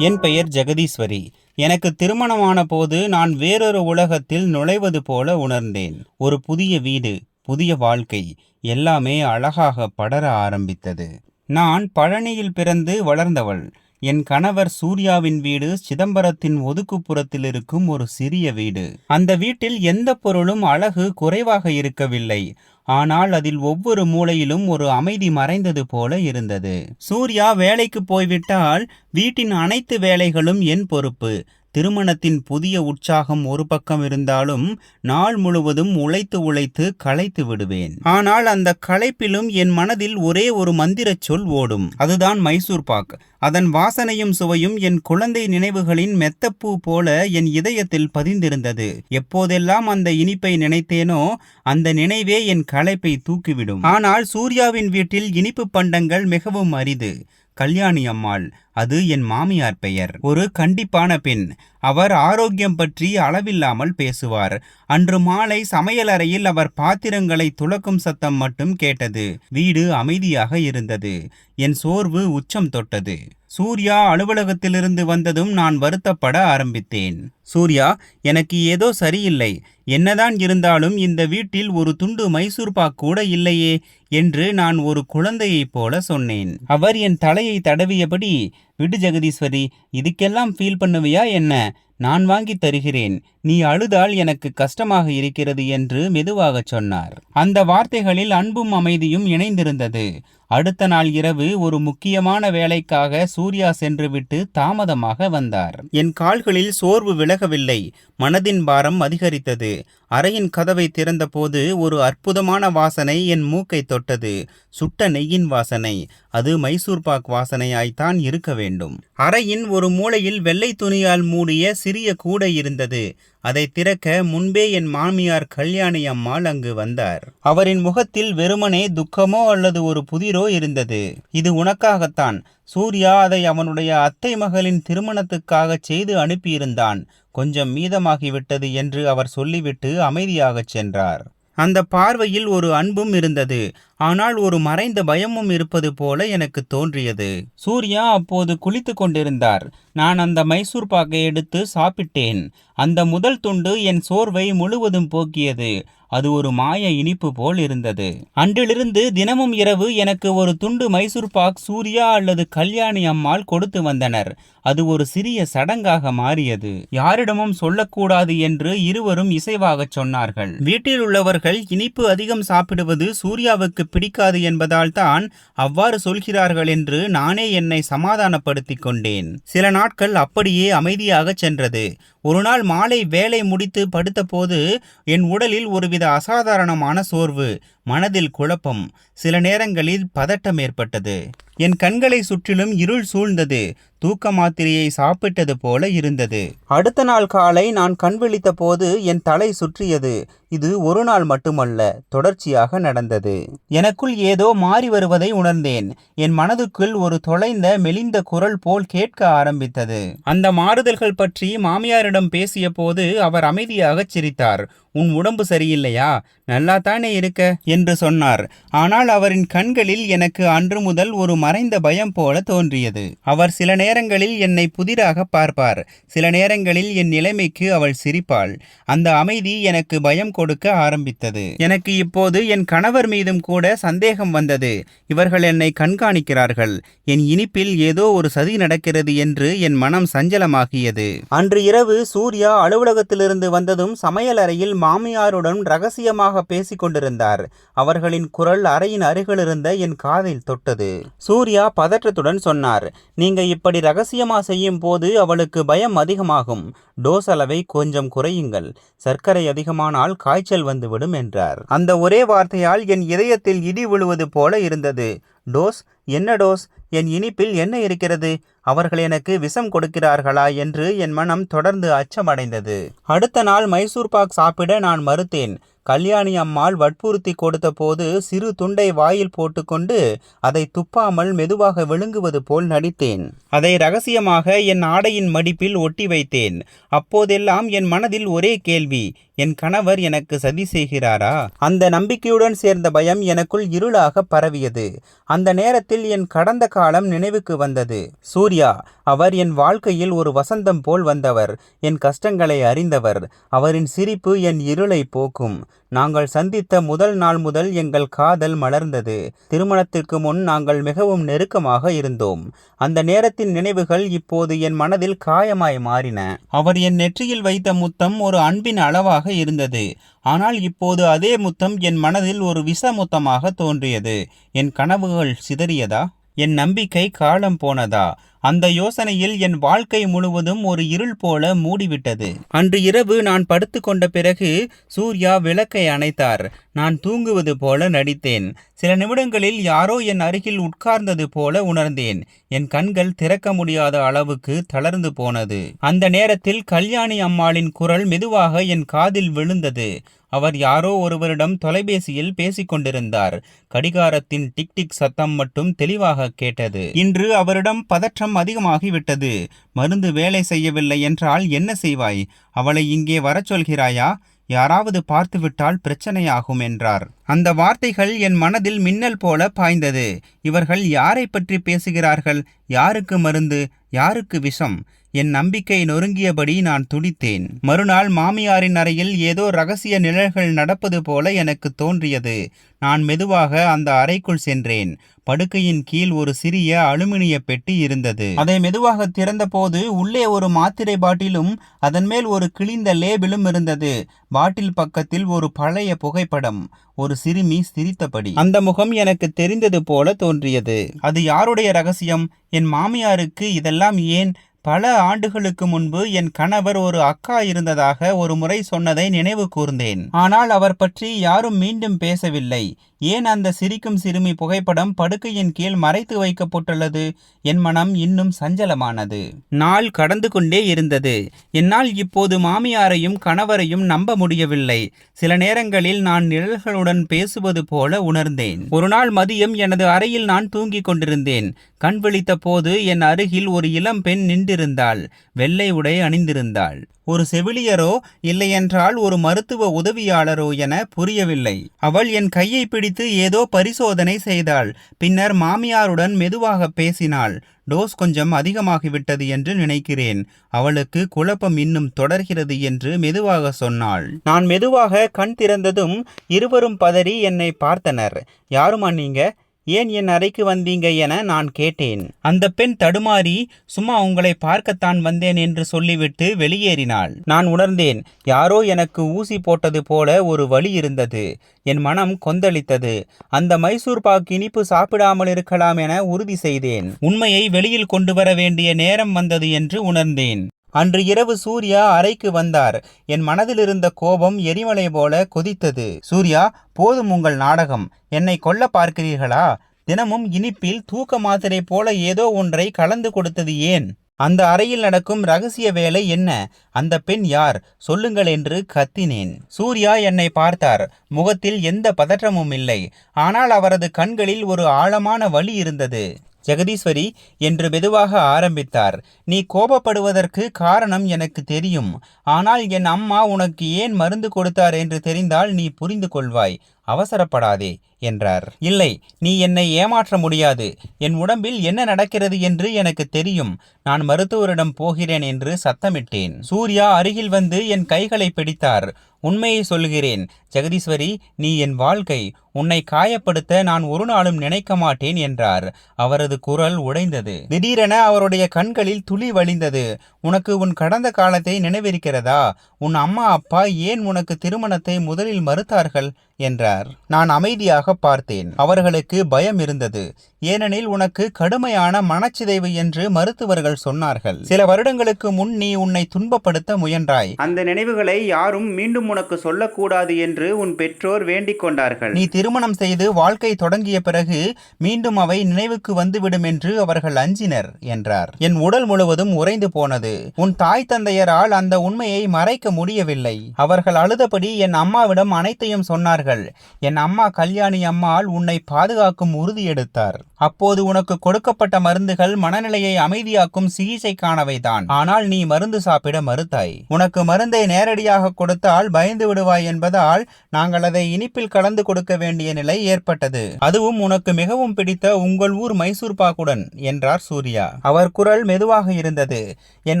என் பெயர் ஜெகதீஸ்வரி. எனக்கு திருமணமான போது நான் வேறொரு உலகத்தில் நுழைவது போல உணர்ந்தேன். ஒரு புதிய வீடு புதிய வாழ்க்கை எல்லாமே அழகாக படர ஆரம்பித்தது. நான் பழனியில் பிறந்து வளர்ந்தவள். என் கணவர் சூர்யாவின் வீடு சிதம்பரத்தின் ஒதுக்குப்புறத்தில் இருக்கும் ஒரு சிறிய வீடு. அந்த வீட்டில் எந்த பொருளும் அழகு குறைவாக இருக்கவில்லை. ஆனால் அதில் ஒவ்வொரு மூலையிலும் ஒரு அமைதி மறைந்தது போல இருந்தது. சூர்யா வேலைக்கு போய்விட்டால் வீட்டின் அனைத்து வேலைகளும் என் பொறுப்பு. திருமணத்தின் புதிய உற்சாகம் ஒரு பக்கம் இருந்தாலும் நாள் முழுவதும் உழைத்து உழைத்து களைத்து விடுவேன். ஆனால் அந்த களைப்பிலும் என் மனதில் ஒரே ஒரு மந்திரச் சொல் ஓடும். அதுதான் மைசூர் பாக். அதன் வாசனையும் சுவையும் என் குழந்தை நினைவுகளின் மெத்தப்பூ போல என் இதயத்தில் பதிந்திருந்தது. எப்போதெல்லாம் அந்த இனிப்பை நினைத்தேனோ அந்த நினைவே என் களைப்பை தூக்கிவிடும். ஆனால் சூர்யாவின் வீட்டில் இனிப்பு பண்டங்கள் மிகவும் அரிது. கல்யாணி அம்மாள். அது என் மாமியார் பெயர். ஒரு கண்டிப்பான பெண். அவர் ஆரோக்கியம் பற்றி அளவில்லாமல் பேசுவார். அன்று மாலை சமையலறையில் அவர் பாத்திரங்களை துலக்கும் சத்தம் மட்டும் கேட்டது. வீடு அமைதியாக இருந்தது. என் சோர்வு உச்சம் தொட்டது. சூர்யா அலுவலகத்திலிருந்து வந்ததும் நான் வருத்தப்பட ஆரம்பித்தேன். சூர்யா எனக்கு ஏதோ சரியில்லை. என்னதான் இருந்தாலும் இந்த வீட்டில் ஒரு துண்டு மைசூர் பாக் கூட இல்லையே என்று நான் ஒரு குழந்தையைப் போல சொன்னேன். அவர் என் தலையை தடவியபடி விடு ஜெகதீஸ்வரி இதுக்கெல்லாம் ஃபீல் பண்ணுவியா என்ன? நான் வாங்கி தருகிறேன். நீ அழுதால் எனக்கு கஷ்டமாக இருக்கிறது என்று மெதுவாகச் சொன்னார். அந்த வார்த்தைகளில் அன்பும் அமைதியும் இணைந்திருந்தது. அடுத்த நாள் இரவு ஒரு முக்கியமான வேலைக்காக சூர்யா சென்றுவிட்டு தாமதமாக வந்தார். என் கால்களில் சோர்வு விலகவில்லை. மனதின் பாரம் அதிகரித்தது. அறையின் கதவை திறந்தபோது ஒரு அற்புதமான வாசனை என் மூக்கை தொட்டது. சுட்ட நெய்யின் வாசனை. அது மைசூர் பாக் வாசனையாய்த்தான் இருக்க வேண்டும். அறையின் ஒரு மூலையில் வெள்ளை துணியால் மூடிய சிறிய கூடை இருந்தது. அதை திறக்க முன்பே என் மாமியார் கல்யாணி அம்மாள் அங்கு வந்தார். அவரின் முகத்தில் வெறுமனே துக்கமோ அல்லது ஒரு புதிரோ இருந்தது. இது உனக்காகத்தான். சூர்யா அதை அவனுடைய அத்தை மகளின் திருமணத்துக்காக செய்து அனுப்பியிருந்தான். கொஞ்சம் மீதமாகிவிட்டது என்று அவர் சொல்லிவிட்டு அமைதியாகச் சென்றார். அந்த பார்வையில் ஒரு அன்பும் இருந்தது. ஆனால் ஒரு மறைந்த பயமும் இருப்பது போல எனக்கு தோன்றியது. சூர்யா அப்போது குளித்து கொண்டிருந்தார். நான் அந்த மைசூர் பாக்கை எடுத்து சாப்பிட்டேன். அந்த முதல் துண்டு என் சோர்வை முழுவதும் போக்கியது. அது ஒரு மாய இனிப்பு போல் இருந்தது. அன்றிலிருந்து தினமும் இரவு எனக்கு ஒரு துண்டு மைசூர் பாக் சூர்யா அல்லது கல்யாணி அம்மாள் கொடுத்து வந்தனர். அது ஒரு சிறிய சடங்காக மாறியது. யாரிடமும் சொல்லக்கூடாது என்று இருவரும் இசைவாகச் சொன்னார்கள். வீட்டில் உள்ளவர்கள் இனிப்பு அதிகம் சாப்பிடுவது சூர்யாவுக்கு பிடிக்காது என்பதால் தான் அவ்வாறு சொல்கிறார்கள் என்று நானே என்னை சமாதானப்படுத்திக் கொண்டேன். சில நாட்கள் அப்படியே அமைதியாகச் சென்றது. ஒரு நாள் மாலை வேலை முடித்து படுத்தபோது என் உடலில் ஒருவித அசாதாரணமான சோர்வு. மனதில் குழப்பம். சில நேரங்களில் பதட்டம் ஏற்பட்டது. என் கண்களை சுற்றிலும் இருள் சூழ்ந்தது. தூக்க மாத்திரையை சாப்பிட்டது போல இருந்தது. அடுத்த நாள் காலை நான் கண் விழித்த போது என் தலை சுற்றியது. இது ஒரு நாள் மட்டுமல்ல தொடர்ச்சியாக நடந்தது. எனக்குள் ஏதோ மாறி வருவதை உணர்ந்தேன். என் மனதுக்குள் ஒரு தொலைந்த மெலிந்த குரல் போல் கேட்க ஆரம்பித்தது. அந்த மாறுதல்கள் பற்றி மாமியாரிடம் பேசிய போது அவர் அமைதியாகச் சிரித்தார். உன் உடம்பு சரியில்லையா? நல்லா தானே இருக்க? என்று சொன்னார். ஆனால் அவரின் கண்களில் எனக்கு அன்று முதல் ஒரு மறைந்த பயம் போல தோன்றியது. அவர் சில நேரங்களில் என்னை புதிராக பார்ப்பார். சில நேரங்களில் என் நிலைமைக்கு அவள் சிரிப்பாள். அந்த அமைதி எனக்கு பயம் கொடுக்க ஆரம்பித்தது. எனக்கு இப்போது என் கணவர் மீதும் கூட சந்தேகம் வந்தது. இவர்கள் என்னை கண்காணிக்கிறார்கள். என் இனிப்பில் ஏதோ ஒரு சதி நடக்கிறது என்று என் மனம் சஞ்சலமாகியது. அன்று இரவு சூர்யா அலுவலகத்திலிருந்து வந்ததும் சமையலறையில் மாமியாருடன் ரகசியமாக பேசிக் கொண்டிருந்தார். அவர்களின் குரல் அறையின் அருகில் இருந்த என் காதில் தொட்டது. சூர்யா பதற்றத்துடன் சொன்னார் நீங்க இப்படி ரகசியமா செய்யும் போது அவளுக்கு பயம் அதிகமாகும். டோஸ் அளவை கொஞ்சம் குறையுங்கள். சர்க்கரை அதிகமானால் காய்ச்சல் வந்துவிடும் என்றார். அந்த ஒரே வார்த்தையால் என் இதயத்தில் இடி விழுவது போல இருந்தது. டோஸ்? என்ன டோஸ்? என் இனிப்பில் என்ன இருக்கிறது? அவர்கள் எனக்கு விஷம் கொடுக்கிறார்களா? என்று என் மனம் தொடர்ந்து அச்சமடைந்தது. அடுத்த நாள் மைசூர் பாக் சாப்பிட நான் மறுத்தேன். கல்யாணி அம்மாள் வற்புறுத்தி கொடுத்தபோது சிறு துண்டை வாயில் போட்டுக்கொண்டு அதை துப்பாமல் மெதுவாக விழுங்குவது போல் நடித்தேன். அதை ரகசியமாக என் ஆடையின் மடிப்பில் ஒட்டி வைத்தேன். அப்போதெல்லாம் என் மனதில் ஒரே கேள்வி என் கணவர் எனக்கு சதி செய்கிறாரா? அந்த நம்பிக்கையுடன் சேர்ந்த பயம் எனக்குள் இருளாக பரவியது. அந்த நேரத்தில் என் கடந்த காலம் நினைவுக்கு வந்தது. சூர்யா அவர் என் வாழ்க்கையில் ஒரு வசந்தம் போல் வந்தவர். என் கஷ்டங்களை அறிந்தவர். அவரின் சிரிப்பு என் இருளை போக்கும். நாங்கள் சந்தித்த முதல் நாள் முதல் எங்கள் காதல் மலர்ந்தது. திருமணத்திற்கு முன் நாங்கள் மிகவும் நெருக்கமாக இருந்தோம். அந்த நேரத்தின் நினைவுகள் இப்போது என் மனதில் காயமாய் மாறின. அவர் என் நெற்றியில் வைத்த முத்தம் ஒரு அன்பின் அளவாக இருந்தது. ஆனால் இப்போது அதே முத்தம் என் மனதில் ஒரு விஷ முத்தமாக தோன்றியது. என் கனவுகள் சிதறியதா? என் நம்பிக்கை காலம் போனதா? அந்த யோசனையில் என் வாழ்க்கை முழுவதும் ஒரு இருள் போல மூடிவிட்டது. அன்று இரவு நான் படுத்துக்கொண்ட பிறகு சூர்யா விளக்கை அணைத்தார். நான் தூங்குவது போல நடித்தேன். சில நிமிடங்களில் யாரோ என் அருகில் உட்கார்ந்தது போல உணர்ந்தேன். என் கண்கள் திறக்க முடியாத அளவுக்கு தளர்ந்து போனது. அந்த நேரத்தில் கல்யாணி அம்மாளின் குரல் மெதுவாக என் காதில் விழுந்தது. அவர் யாரோ ஒருவரிடம் தொலைபேசியில் பேசிக்கொண்டிருந்தார் கடிகாரத்தின் டிக் டிக் சத்தம் மட்டும் தெளிவாக கேட்டது. இன்று அவரிடம் பதற்றம் அதிகமாகிவிட்டது. மருந்து வேலை செய்யவில்லை என்றால் என்ன செய்வாய்? அவளை இங்கே வரச் சொல்கிறாயா? யாராவது பார்த்துவிட்டால் பிரச்சனையாகும் என்றார். அந்த வார்த்தைகள் என் மனதில் மின்னல் போல பாய்ந்தது. இவர்கள் யாரை பற்றி பேசுகிறார்கள்? யாருக்கு மருந்து? யாருக்கு விஷம்? என் நம்பிக்கை நொறுங்கியபடி நான் துடித்தேன். மறுநாள் மாமியாரின் அறையில் ஏதோ ரகசிய நிழல்கள் நடப்பது போல எனக்கு தோன்றியது. நான் மெதுவாக அந்த அறைக்குள் சென்றேன். படுக்கையின் கீழ் ஒரு சிறிய அலுமினிய பெட்டி இருந்தது. அதை மெதுவாக திறந்தபோது உள்ளே ஒரு மாத்திரை பாட்டிலும் அதன் மேல் ஒரு கிழிந்த லேபிளும் இருந்தது. பாட்டில் பக்கத்தில் ஒரு பழைய புகைப்படம். ஒரு சிறுமி சிரித்தபடி. அந்த முகம் எனக்கு தெரிந்தது போல தோன்றியது. அது யாருடைய ரகசியம்? என் மாமியாருக்கு இதெல்லாம் ஏன் பல ஆண்டுகளுக்கு முன்பு என் கணவர் ஒரு அக்கா இருந்ததாக ஒரு முறை சொன்னதை நினைவு கூர்ந்தேன். ஆனால் அவர் பற்றி யாரும் மீண்டும் பேசவில்லை. ஏன் அந்த சிரிக்கும் சிறுமி புகைப்படம் படுக்கையின் கீழ் மறைத்து வைக்கப்பட்டுள்ளது? என் மனம் இன்னும் சஞ்சலமானது. நாள் கடந்து கொண்டே இருந்தது. என்னால் இப்போது மாமியாரையும் கணவரையும் நம்ப முடியவில்லை. சில நேரங்களில் நான் நிழல்களுடன் பேசுவது போல உணர்ந்தேன். ஒரு நாள் மதியம் எனது அறையில் நான் தூங்கிக் கொண்டிருந்தேன். கண் விழித்த போது என் அருகில் ஒரு இளம் பெண் நின்றிருந்தாள். வெள்ளை உடை அணிந்திருந்தாள். ஒரு செவிலியரோ இல்லையென்றால் ஒரு மருத்துவ உதவியாளரோ என புரியவில்லை. அவள் என் கையை பிடித்து ஏதோ பரிசோதனை செய்தாள். பின்னர் மாமியாருடன் மெதுவாக பேசினாள். டோஸ் கொஞ்சம் அதிகமாகிவிட்டது என்று நினைக்கிறேன். அவளுக்கு குழப்பம் இன்னும் தொடர்கிறது என்று மெதுவாக சொன்னாள். நான் மெதுவாக கண் திறந்ததும் இருவரும் பதறி என்னை பார்த்தனர். யாருமா நீங்க? ஏன் என் அறைக்கு வந்தீங்க என நான் கேட்டேன். அந்த பெண் தடுமாறி சும்மா உங்களை பார்க்கத்தான் வந்தேன் என்று சொல்லிவிட்டு வெளியேறினாள். நான் உணர்ந்தேன் யாரோ எனக்கு ஊசி போட்டது போல ஒரு வலி இருந்தது. என் மனம் கொந்தளித்தது. அந்த மைசூர் பாக் இனிப்பு சாப்பிடாமல் இருக்கலாம் என உறுதி செய்தேன். உண்மையை வெளியில் கொண்டு வர வேண்டிய நேரம் வந்தது என்று உணர்ந்தேன். அன்று இரவு சூர்யா அறைக்கு வந்தார். என் மனதில் இருந்த கோபம் எரிமலை போல கொதித்தது. சூர்யா போதும் உங்கள் நாடகம். என்னை கொல்ல பார்க்கிறீர்களா? தினமும் இனிப்பில் தூக்க மாத்திரை போல ஏதோ ஒன்றை கலந்து கொடுத்தது ஏன்? அந்த அறையில் நடக்கும் ரகசிய வேலை என்ன? அந்த பெண் யார்? சொல்லுங்கள் என்று கத்தினேன். சூர்யா என்னை பார்த்தார். முகத்தில் எந்த பதற்றமும் இல்லை. ஆனால் அவரது கண்களில் ஒரு ஆழமான வலி இருந்தது. ஜெகதீஸ்வரி என்று மெதுவாக ஆரம்பித்தார். நீ கோபப்படுவதற்கு காரணம் எனக்கு தெரியும். ஆனால் என் அம்மா உனக்கு ஏன் மருந்து கொடுத்தார் என்று தெரிந்தால் நீ புரிந்து கொள்வாய். அவசரப்படாதே என்றார். இல்லை நீ என்னை ஏமாற்ற முடியாது. என் உடம்பில் என்ன நடக்கிறது என்று எனக்கு தெரியும். நான் மருத்துவரிடம் போகிறேன் என்று சத்தமிட்டேன். சூர்யா அருகில் வந்து என் கைகளை பிடித்தார். உண்மையை சொல்கிறேன். ஜெகதீஸ்வரி நீ என் வாழ்க்கை. உன்னை காயப்படுத்த நான் ஒரு நாளும் நினைக்க மாட்டேன் என்றார். அவரது குரல் உடைந்தது. திடீரென அவருடைய கண்களில் துளி வழிந்தது. உனக்கு உன் கடந்த காலத்தை நினைவிருக்கிறதா? உன் அம்மா அப்பா ஏன் உனக்கு திருமணத்தை முதலில் மறுத்தார்கள்? என்றார். நான் அமைதியாக பார்த்தேன். அவர்களுக்கு பயம் இருந்தது. ஏனெனில் உனக்கு கடுமையான மனச்சிதைவு என்று மருத்துவர்கள் சொன்னார்கள். சில வருடங்களுக்கு முன் நீ உன்னை துன்பப்படுத்த முயன்றாய். அந்த நினைவுகளை யாரும் மீண்டும் உனக்கு சொல்லக்கூடாது என்று உன் பெற்றோர் வேண்டிக் கொண்டார்கள். நீ திருமணம் செய்து வாழ்க்கை தொடங்கிய பிறகு மீண்டும் அவை நினைவுக்கு வந்துவிடும் என்று அவர்கள் அஞ்சினர் என்றார். என் உடல் முழுவதும் உறைந்து போனது. உன் தாய் தந்தையரால் அந்த உண்மையை மறைக்க முடியவில்லை. அவர்கள் அழுதபடி என் அம்மாவிடம் அனைத்தையும் சொன்னார்கள். என் அம்மா கல்யாணி அம்மாள் உன்னை பாதுகாக்கும் உறுதி எடுத்தார். அப்போது உனக்கு கொடுக்கப்பட்ட மருந்துகள் மனநிலையை அமைதியாக்கும் சிகிச்சைக்கானவைதான் ஆனால் நீ மருந்து சாப்பிட மறுத்தாய். உனக்கு மருந்தை நேரடியாக கொடுத்தால் பயந்து விடுவாய் என்பதால் நாங்கள் அதை இனிப்பில் கலந்து கொடுக்க வேண்டும் வேண்டிய நிலை ஏற்பட்டது. அதுவும் உனக்கு மிகவும் பிடித்த உங்கள் ஊர் மைசூர் பாக்குடன் என்றார் சூர்யா. அவர் குரல் மெதுவாக இருந்தது. என்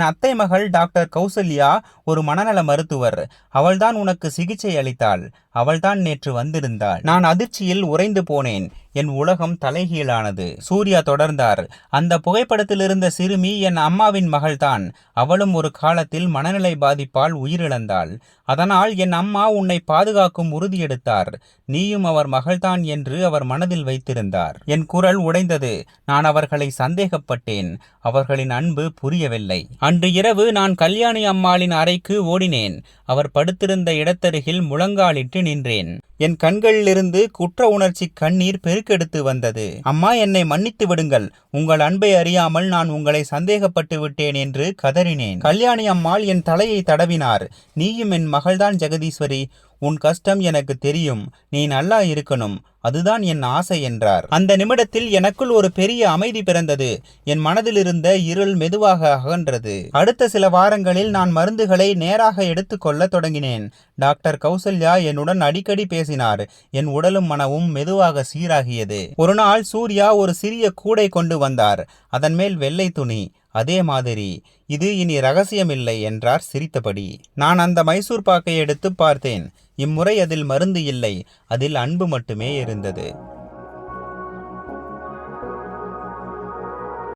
அத்தை மகள் டாக்டர் கௌசல்யா ஒரு மனநல மருத்துவர். அவள்தான் உனக்கு சிகிச்சை அளித்தாள். அவள்தான் நேற்று வந்திருந்தாள். நான் அதிர்ச்சியில் உறைந்து போனேன். என் உலகம் தலைகீழானது. சூர்யா தொடர்ந்தார். அந்த புகைப்படத்தில் இருந்த சிறுமி என் அம்மாவின் மகள்தான். அவளும் ஒரு காலத்தில் மனநிலை பாதிப்பால் உயிரிழந்தாள். அதனால் என் அம்மா உன்னை பாதுகாக்கும் உறுதியெடுத்தார் நீயும் அவர் மகள்தான் என்று அவர் மனதில் வைத்திருந்தார். என் குரல் உடைந்தது. நான் அவர்களை சந்தேகப்பட்டேன். அவர்களின் அன்பு புரியவில்லை. அன்று இரவு நான் கல்யாணி அம்மாளின் அறைக்கு ஓடினேன். அவர் படுத்திருந்த இடத்தருகில் முழங்காலிட்டு நின்றேன். என் கண்களிலிருந்து குற்ற உணர்ச்சி கண்ணீர் பெருக்கெடுத்து வந்தது. அம்மா என்னை மன்னித்து விடுங்கள். உங்கள் அன்பை அறியாமல் நான் உங்களை சந்தேகப்பட்டு விட்டேன் என்று கதறினேன். கல்யாணி அம்மாள் என் தலையை தடவினார். நீயும் என் மகள்தான் ஜெகதீஸ்வரி. உன் கஷ்டம் எனக்கு தெரியும். நீ நல்லா இருக்கணும். அதுதான் என் ஆசை என்றார். அந்த நிமிடத்தில் எனக்குள் ஒரு பெரிய அமைதி பிறந்தது. என் மனதில் இருந்த இருள் மெதுவாக அகன்றது. அடுத்த சில வாரங்களில் நான் மருந்துகளை நேராக எடுத்துக்கொள்ள தொடங்கினேன். டாக்டர் கௌசல்யா என்னுடன் அடிக்கடி பேசினார். என் உடலும் மனமும் மெதுவாக சீராகியது. ஒரு நாள் சூர்யா ஒரு சிறிய கூடை கொண்டு வந்தார். அதன் மேல் வெள்ளை துணி. அதே மாதிரி இது இனி ரகசியமில்லை என்றார் சிரித்தபடி. நான் அந்த மைசூர் பாக்கை எடுத்து பார்த்தேன். இம்முறை அதில் மருந்து இல்லை. அதில் அன்பு மட்டுமே இருந்தது.